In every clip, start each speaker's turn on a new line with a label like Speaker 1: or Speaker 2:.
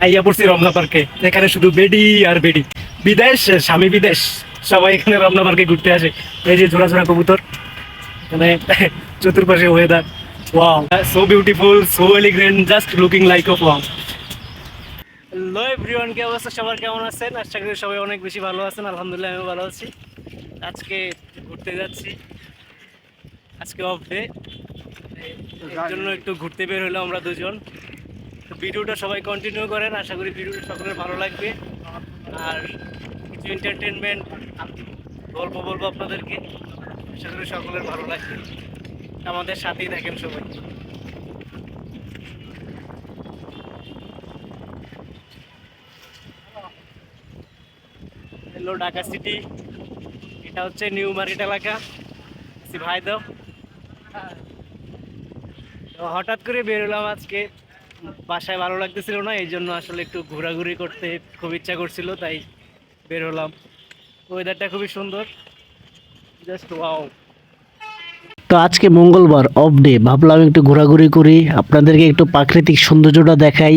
Speaker 1: আইয়া পড়ছি রমনা পার্কে। এখানে শুধু বেডি আর বেডি। বিদেশ, স্বামী বিদেশ। সবাই এখানে রমনা পার্কে ঘুরতে আসে। এই যে ঝোড়া কবুতর। মানে চতুর্পাশে weather wow so beautiful so elegant just looking like of wow hello everyone কি অবস্থা? সবার কেমন আছেন? আশা করি সবাই অনেক বেশি ভালো আছেন। আলহামদুলিল্লাহ, আমিও ভালো আছি। আজকে ঘুরতে যাচ্ছি। আজকে অফ ডে জন্য একটু ঘুরতে বের হলাম আমরা দুজন। ভিডিওটা সবাই কন্টিনিউ করেন। আশা করি ভিডিওটা সকলের ভালো লাগবে। আর কিছু এন্টারটেনমেন্ট গল্প বলব আপনাদেরকে। আশা করি সকলের ভালো লাগবে। আমাদের সাথেই থাকেন সবাই। Hello, Dhaka city. এটা হচ্ছে নিউ মার্কেট এলাকা। ভাই দাও। হঠাৎ করে বেরোলাম আজকে। বাসায় ভালো লাগতেছিল না, এই জন্য আসলে একটু ঘোরাঘুরি করতে খুব ইচ্ছা করছিল, তাই বের হলাম। ওয়েদারটা খুবই সুন্দর। জাস্ট ওয়াও
Speaker 2: তো আজকে মঙ্গলবার অফ ডে ভাবলাম একটু ঘোরাঘুরি করি, আপনাদেরকে একটু প্রাকৃতিক সৌন্দর্যটা দেখাই,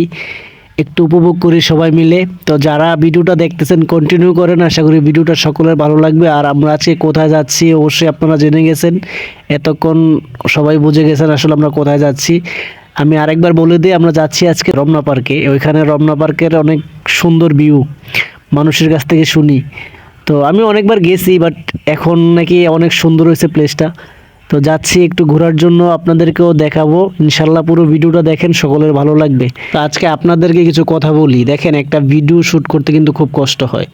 Speaker 2: একটু উপভোগ করি সবাই মিলে। তো যারা ভিডিওটা দেখতেছেন কন্টিনিউ করেন, আশা করি ভিডিওটা সকলের ভালো লাগবে। আর আমরা আজকে কোথায় যাচ্ছি, অবশ্যই আপনারা জেনে গেছেন। এতক্ষণ সবাই বুঝে গেছেন আসলে আমরা কোথায় যাচ্ছি। আমি আরেকবার বলে দিই, আমরা যাচ্ছি আজকে রমনা পার্কে। ওইখানে রমনা পার্কের অনেক সুন্দর ভিউ মানুষের কাছ থেকে শুনি। তো আমি অনেকবার গেছি বাট এখন নাকি অনেক সুন্দর হয়েছে প্লেসটা তো যাচ্ছি একটু ঘোরার জন্য, আপনাদেরকেও দেখাবো। ইনশাল্লাহ পুরো ভিডিওটা দেখেন, সকলের ভালো লাগবে। তো আজকে আপনাদেরকে কিছু কথা বলি। দেখেন, একটা ভিডিও শ্যুট করতে কিন্তু খুব কষ্ট হয়।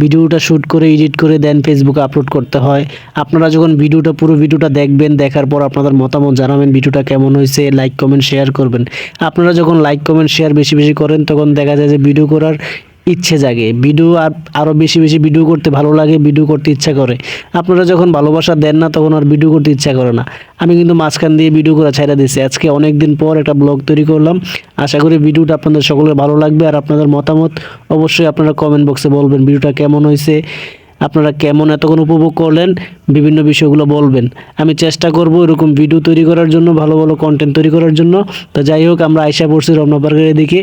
Speaker 2: ভিডিওটা শ্যুট করে, এডিট করে, দেন ফেসবুকে আপলোড করতে হয়। আপনারা যখন ভিডিওটা, পুরো ভিডিওটা দেখবেন, দেখার পর আপনাদের মতামত জানাবেন, ভিডিওটা কেমন হয়েছে লাইক কমেন্ট শেয়ার করবেন। আপনারা যখন লাইক কমেন্ট শেয়ার বেশি বেশি করেন, তখন দেখা যায় যে ভিডিও করার ইচ্ছে জাগে। ভিডিও আর আরও বেশি বেশি ভিডিও করতে ভালো লাগে, ভিডিও করতে ইচ্ছা করে। আপনারা যখন ভালোবাসা দেন না, তখন আর ভিডিও করতে ইচ্ছা করে না। আমি কিন্তু মাঝখান দিয়ে ভিডিও করা ছাইড়া দিয়েছি। আজকে অনেক দিন পর একটা ব্লগ তৈরি করলাম। আশা করি ভিডিওটা আপনাদের সকলের ভালো লাগবে। আর আপনাদের মতামত অবশ্যই আপনারা কমেন্ট বক্সে বলবেন, ভিডিওটা কেমন হয়েছে। আপনারা কেমন এতক্ষণ উপভোগ করলেন? বিভিন্ন বিষয়গুলো বলবেন। আমি চেষ্টা করব এরকম ভিডিও তৈরি করার জন্য ভালো ভালো কন্টেন্ট তৈরি করার জন্য। তো যাই হোক আমরা আইসা পড়ছি রমনা পার্কের এদিকে।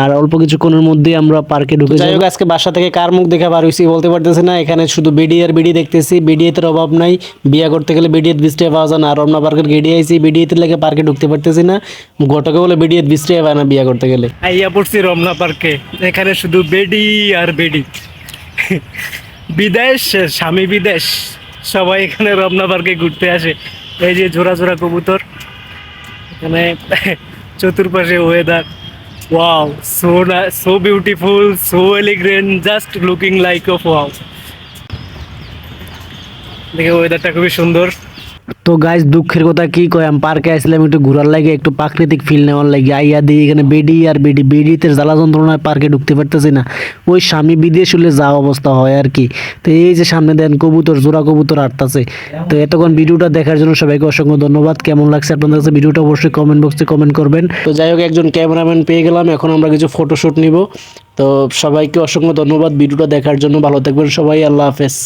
Speaker 2: আর অল্প কিছুক্ষণের মধ্যেই আমরা পার্কে ঢুকে যাই হোক আজকে বাসা থেকে কার মুখ দেখে বার হয়েছি বলতে পারতেছি না। এখানে শুধু বিডি আর বিডি দেখতেছি। বিডিএতের অভাব নাই। বিয়া করতে গেলে বিডিএত বৃষ্টি পাওয়া যায় না। আর রমনা পার্কের গেড়ি আইসি বিডিএতের লেগে পার্কে ঢুকতে পারতেছি না। ঘটকে বলে বিডিএত বৃষ্টি পায় না বিয়া করতে গেলে।
Speaker 1: আইয়া পড়ছি রমনা পার্কে। এখানে শুধু বেডি আর বেডি বিদেশ, স্বামী বিদেশ। সবাই এখানে রমনা পার্কে ঘুরতে আসে। এই যে ঝোরা ঝোরা কবুতর। এখানে চতুর্পাশে weather wow so so beautiful so elegant just looking like of wow দেখে ওয়েদারটা খুবই সুন্দর।
Speaker 2: তো গাইজ দুঃখের কথা কি কয়? আমি পার্কে আসলাম একটু ঘোরার লাগে, একটু প্রাকৃতিক ফিল নেওয়ার লাগে। আইয়া দিই এখানে বেডি আর বেডি, বেডিতে জ্বালা যন্ত্রণায় পার্কে ঢুকতে পারতেছি না। ওই স্বামী বিদেশ হলে যা অবস্থা হয় আর কি। তো এই যে সামনে দেন, কবুতর, জোড়া কবুতর আটতাছে তো এতক্ষণ ভিডিওটা দেখার জন্য সবাইকে অসংখ্য ধন্যবাদ। কেমন লাগছে আপনাদের কাছে ভিডিওটা অবশ্যই কমেন্ট বক্সে কমেন্ট করবেন। তো যাই হোক, একজন ক্যামেরাম্যান পেয়ে গেলাম, এখন আমরা কিছু ফটোশ্যুট নিব। তো সবাইকে অসংখ্য ধন্যবাদ ভিডিওটা দেখার জন্য। ভালো থাকবেন সবাই, আল্লাহ হাফেজ।